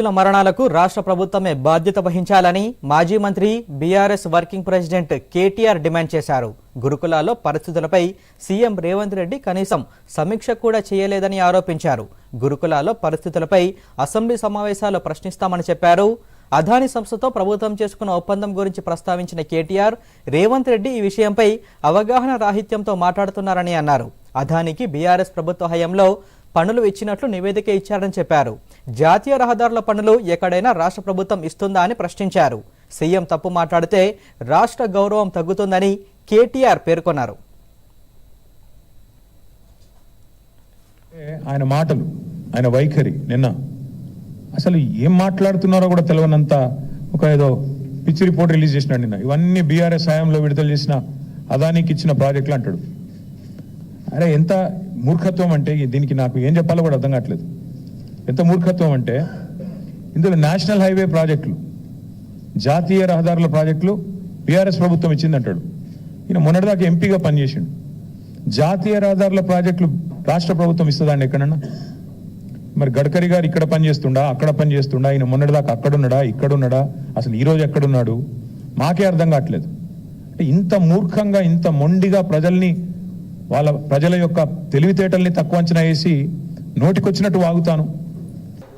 రైతుల మరణాలకు రాష్ట్ర ప్రభుత్వమే బాధ్యత వహించాలని మాజీ మంత్రి BRS working president KTR demand చేశారు. గురుకులాల్లో పరిస్థితులపై సీఎం రేవంత్ రెడ్డి కనీసం సమీక్ష కూడా చేయలేదని ఆరోపించారు. గురుకులాల్లో పరిస్థితులపై అసెంబ్లీ సమావేశాల్లో ప్రశ్నిస్తామని చెప్పారు. అదాని సంస్థతో ప్రభుత్వం చేసుకున్న ఒప్పందం గురించి ప్రస్తావించిన కేటీఆర్ రేవంత్ రెడ్డి ఈ విషయంపై అవగాహన రాహిత్యంతో మాట్లాడుతున్నారని అన్నారు. అదానికి బీఆర్ఎస్ ప్రభుత్వ హయాంలో పనులు ఇచ్చినట్లు నివేదిక ఇచ్చారని చెప్పారు. జాతీయ రహదారుల పనులు ఎక్కడైనా రాష్ట్ర ప్రభుత్వం ఇస్తుందా అని ప్రశ్నించారు. సీఎం తప్పు మాట్లాడితే రాష్ట్ర గౌరవం తగ్గుతుందని కేటీఆర్ పేర్కొన్నారు. ఆయన మాటలు ఆయన వైఖరి నిన్న అసలు ఏం మాట్లాడుతున్నారో కూడా తెలియనంత ఒక ఏదో పిచ్చి రిపోర్ట్ రిలీజ్ చేసినాడు నిన్న. ఇవన్నీ బీఆర్ఎస్ హయాంలో విడుదల చేసిన అదానికి ఇచ్చిన ప్రాజెక్టులు అంటాడు. అరే ఎంత మూర్ఖత్వం అంటే దీనికి నాకు ఏం చెప్పాలో కూడా అర్థం కావట్లేదు. ఎంత మూర్ఖత్వం అంటే ఇందులో నేషనల్ హైవే ప్రాజెక్టులు జాతీయ రహదారుల ప్రాజెక్టులు బీఆర్ఎస్ ప్రభుత్వం ఇచ్చిందంటాడు. ఈయన మొన్నటిదాకా ఎంపీగా పనిచేసిండు. జాతీయ రహదారుల ప్రాజెక్టులు రాష్ట్ర ప్రభుత్వం ఇస్తుందండి ఎక్కడన్నా? మరి గడ్కరీ గారు ఇక్కడ పని చేస్తుండా అక్కడ పని చేస్తుండా మొన్నటిదాకా అక్కడున్నాడా ఇక్కడున్నాడా అసలు ఈ రోజు ఎక్కడున్నాడు? మాకే అర్థం కావట్లేదు. అంటే ఇంత మూర్ఖంగా ఇంత మొండిగా ప్రజల్ని వాళ్ళ ప్రజల యొక్క తెలివితేటల్ని తక్కువ అంచనా వేసి నోటికొచ్చినట్టు వాగుతాను.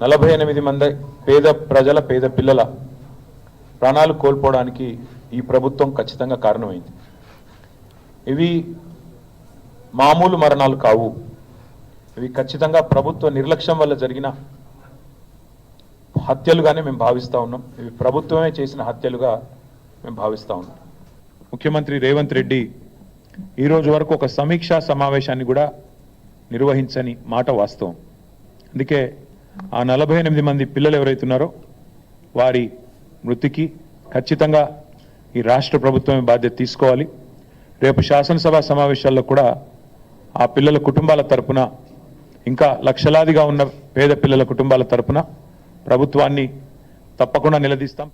నలభై ఎనిమిది మంది పేద ప్రజల పేద పిల్లల ప్రాణాలు కోల్పోవడానికి ఈ ప్రభుత్వం ఖచ్చితంగా కారణమైంది. ఇవి మామూలు మరణాలు కావు. ఇవి ఖచ్చితంగా ప్రభుత్వ నిర్లక్ష్యం వల్ల జరిగిన హత్యలుగానే మేము భావిస్తూ ఉన్నాం. ఇవి ప్రభుత్వమే చేసిన హత్యలుగా మేము భావిస్తూ ఉన్నాం. ముఖ్యమంత్రి రేవంత్ రెడ్డి ఈ రోజు వరకు ఒక సమీక్షా సమావేశాన్ని కూడా నిర్వహించని మాట వాస్తవం. అందుకే ఆ నలభై ఎనిమిది మంది పిల్లలు ఎవరైతున్నారో వారి మృతికి ఖచ్చితంగా ఈ రాష్ట్ర ప్రభుత్వమే బాధ్యత తీసుకోవాలి. రేపు శాసనసభ సమావేశాల్లో కూడా ఆ పిల్లల కుటుంబాల తరపున ఇంకా లక్షలాదిగా ఉన్న పేద పిల్లల కుటుంబాల తరపున ప్రభుత్వాన్ని తప్పకుండా నిలదీస్తాం.